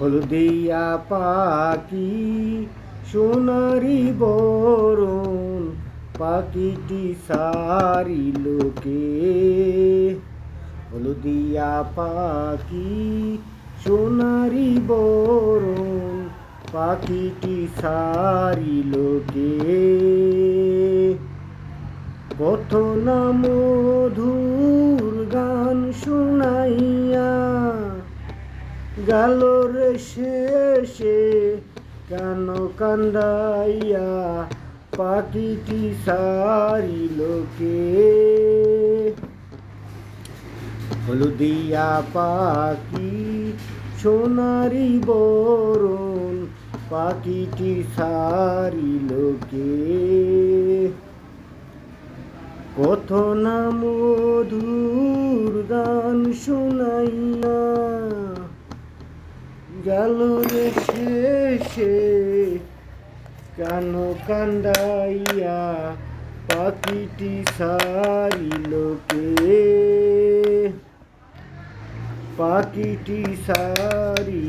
হলদিয়া পাখি, সোনারি বরণ, পাখিটি সারি লোকে। হলদিয়া পাখি, সোনারি বরণ, পাখিটি সারি লোকে। কত না মধুর গান শুনাইয়া গেল রে শেষে কেন কান্দাইয়া? পাখিটি সারি লোকে হলদিয়া পাখি, সোনারি বরণ, পাখিটি সারি লোকে কত না মধুর গান শোনাইয়া গেল রে শেষে। কেন কান্দাইয়া পাখিটি সারি লোকে পাখিটি সারি